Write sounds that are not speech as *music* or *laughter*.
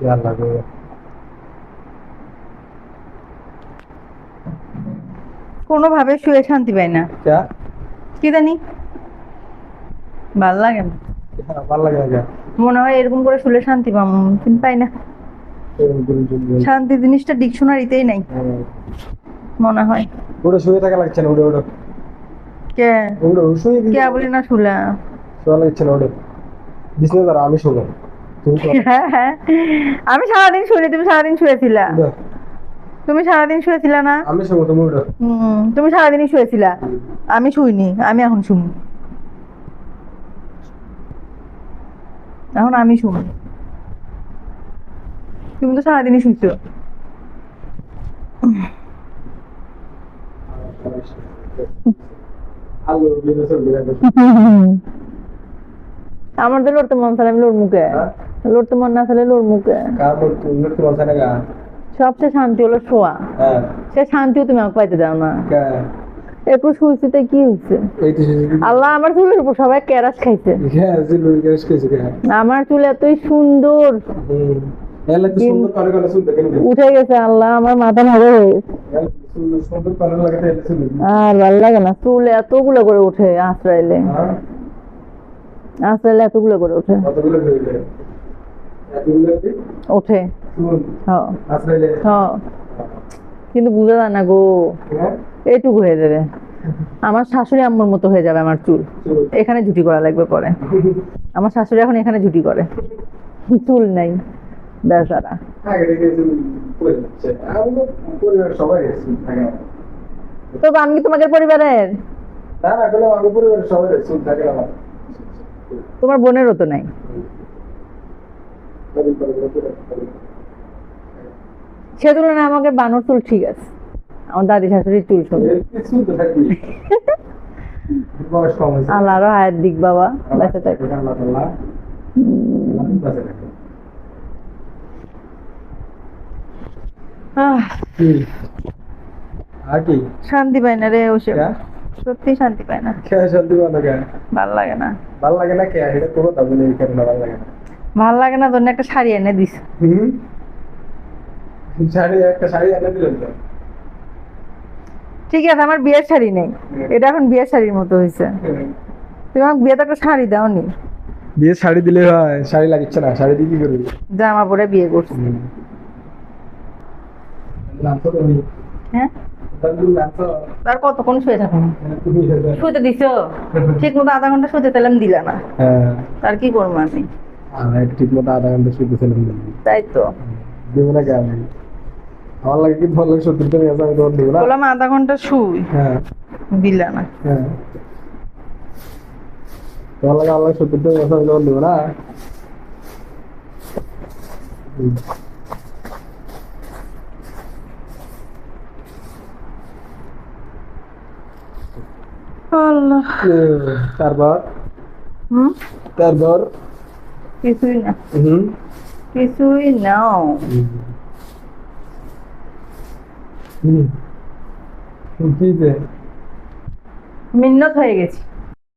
গো কোনোভাবে শুয়ে শান্তি পাই না। ক্যা কি জানি? ভালো লাগে না। হ্যাঁ, ভালো লাগে না মনে হয় এরকম করে শুলে শান্তি পাম কিন্তু পাই না। শান্তি জিনিসটা ডিকশনারিতেই নাই। হ্যাঁ। মনে হয়। ওটা শুয়ে থাকা লাগছে না ওটা ওটা কে? ওটা শুয়ে কে বলি না শুলা। শোয়া লাগছে না ওটা বিছনা দ্বারা আমি হ্যাঁ আমি সারাদিন শুনি তুমি সারাদিন শুয়েছিলা? তুমি সারাদিন শুয়েছিলা না? আমি হুম তুমি সারাদিনই শুয়েছিলা? আমি শুইনি আমি এখন শুনি এখন আমি শুনি তুমি তো সারাদিনই শুইছো। আলো *laughs* তো লড়তে মন চালে আমি লড় মুখে হ্যাঁ? লড়তে মন না চালে লড় মুখে সবচেয়ে শান্তি হলো শোয়া হ্যাঁ। সে শান্তিও তুমি আমাকে পাইতে দাও না। কা? আল্লাহ আমার চুলের উপর সবাই ক্যারাস খাইছে। হ্যাঁ আমার চুল এতই সুন্দর। উঠে গেছে আল্লাহ আমার মাথা হয়ে শুনতে আর ভালো লাগে না চুল এতগুলো করে উঠে আশ্রাইলে হ্যাঁ আশ্রাইলে এতগুলো করে হয়ে কি? ওঠে। হ হ কিন্তু বুঝা যায় না গো। হ্যাঁ? এইটুকু হয়ে যাবে। আমার শাশুড়ি আম্মুর মতো হয়ে যাবে আমার চুল। এখানে ঝুটি করা লাগবে পরে। আমার শাশুড়ি এখন এখানে ঝুটি করে। চুল নাই। বেচারা তো আমি তোমাদের পরিবারের? না না আমি পরিবার সবাই চুল থাকে আমার। তোমার বোনেরও তো নাই। সে তুলনায় আমাকে বানর চুল ঠিক আছে। আমার দাদি শাশুড়ির চুল সুন্দর এর কিছু তো থাকবি বয়স কম হয়েছে আল্লাহ আরও হায়ের দিক বাবা বেঁচে থাকে। শান্তি পাই না রে ওসব। সত্যি শান্তি পাই না। কে শান্তি পালো কে? ভালো লাগে না। ভালো লাগে না কে? এটা কোনো দাবি নেই কেন না ভালো লাগে না? ভালো লাগে না তোর একটা শাড়ি এনে দিস। হুম? শাড়ি একটা শাড়ি এনে দিলেন তো? ঠিক আছে আমার বিয়ের শাড়ি নেই। এটা এখন বিয়ের শাড়ির মতো হয়েছে তুমি আমাকে বিয়েতে একটা শাড়ি দাওনি। বিয়ে শাড়ি দিলে হয় শাড়ি লাগিচ্ছে না শাড়ি দিয়ে কি করবি? জামা পরে বিয়ে করছি। হ্যাঁ? তার কতক্ষণ শুয়ে থাকো তুমি শুতে দিছ? ঠিক মতো আধা ঘণ্টা শুতে দিলাম দিলা না। হ্যাঁ। তার কি করব আমি? ঠিক মতো আধা ঘণ্টা শুতেছিলাম তাই তো। দেবো না কেন? আমার লাগে কি ভালো লাগে সত্যি তুমি আমি তোমার দেবো না। বললাম আধা ঘণ্টা শুই। হ্যাঁ। দিলা না। হ্যাঁ। তোমার লাগে আমার লাগে সত্যি তুমি আমি তোমার দেবো না। আল্লাহ তারপর? হুম? তারপর? কিছুই না। হুম? কিছুই নাও। হুম। মিন্নত হয়ে গেছি।